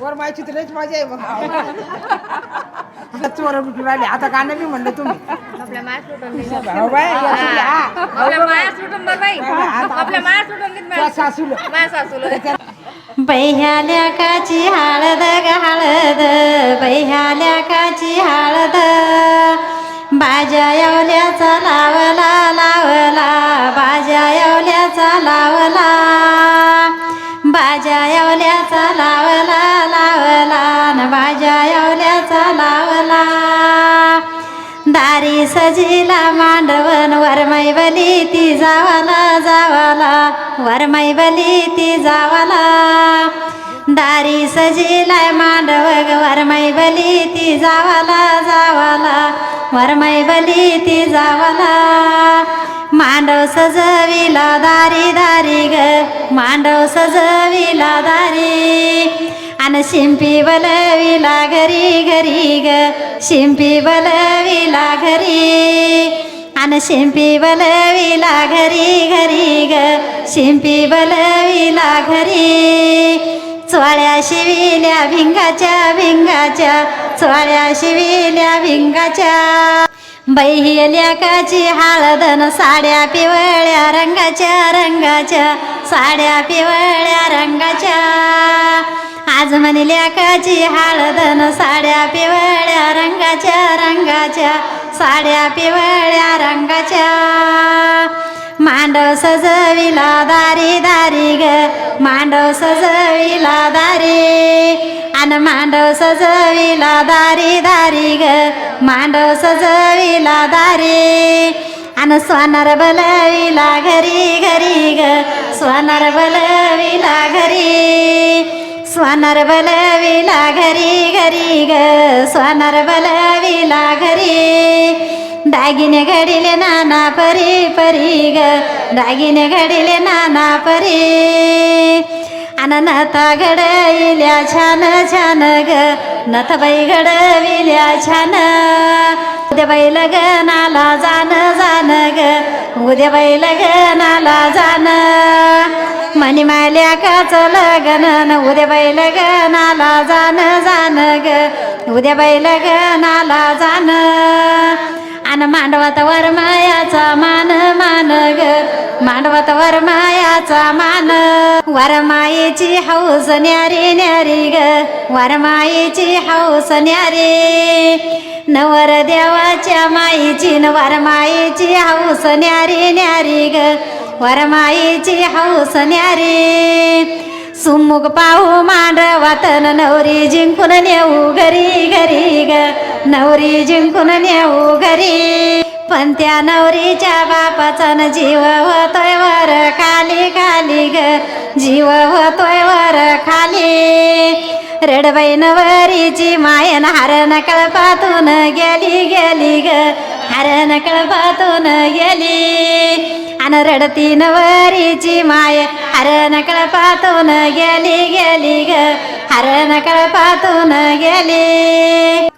वर माहिती तुलाच मजा आहे मग आता चोर लुटून राहिले? आता गाणं बी म्हणलं तुम्ही. आपल्या माया सुटून दे. भाऊ बाई, या तुम्ही, हा. आपल्या माया सुटून बघ बाई. आपल्या माया सुटून देत तुझ्या माझ्या सासूला. माझ्या सासूला. बैह्याल्या काची हळद ग हळद बैह्याल्या काची हळद. बाजा येवल्याचा लावला लावला. दारी सजिला मांडवन वरमाई बली ती जावाला जावाला. वरमाई बली ती जावाला. दारी सजिलाय मांडव ग बली ती जावाला जावाला. वरमाई बली ती जावाला. मांडव सजविला दारी दारी ग. मांडव सजविला दारी. अन शिंपी बलविला घरी घरी ग. शिंपी बलविला घरी आन शिंपी बलविला घरी घरी ग. शिंपी बलविला घरी चोळ्या शिविल्या भिंगाच्या भिंगाच्या. चोळ्या शिविल्या भिंगाच्या. बैहिल्या काची हळदन साड्या पिवळ्या रंगाच्या रंगाच्या. साड्या पिवळ्या रंगाच्या. आज म्हणल्या काची हळदन साड्या पिवळ्या रंगाच्या रंगाच्या साड्या पिवळ्या रंगाच्या. मांडव सजविला दारी दारी ग मांडव सजविला दारी. आणि मांडव सजविला दारी दारी ग मांडव सजविला दारी. आणि सोनार बलविला घरी घरी ग सोनार बलविला घरी. सोनार बलविला घरी घरी ग सोनार बलविला घरी दागिने घडिले नाना परी परी ग दागिने घडिले नाना परी अन नथा घडविल्या छान छान ग नथबाई घडविल्या छान उद्या बाई लग्नाला जाण जाण ग. उद्या बाई लग्नाला जाण. मनी माल्या काच लग्न न उद्या बाई लग्नाला जाण जाण ग. उद्या बाई लग्नाला जाण. आणि मांडवात वरमायाचा मान मान ग. मांडवात वरमायाचा मान. वरमायेची हौस न्यारी न्यारी ग. वरमायेची हौस न्यारी. नवर देवाच्या माईची न वरमाईची हौस न्यारी न्यारी ग. वरमाईची हौस न्यारी. सुमुख पाहू मांडवातन नवरी जिंकून नेऊ घरी घरी ग. नवरी जिंकून नेऊ घरी. पण त्या नवरीच्या बापाचा न जीव होतोय वर खाली खाली ग. जीव होतोय वर खाली. रडबाई नवरीची मायन हरण कळपातून गेली गेली ग हरण कळपातून गेली अन रडती नवरीची माय हरण कळपातून गेली गेली ग हरण कळपातून गेली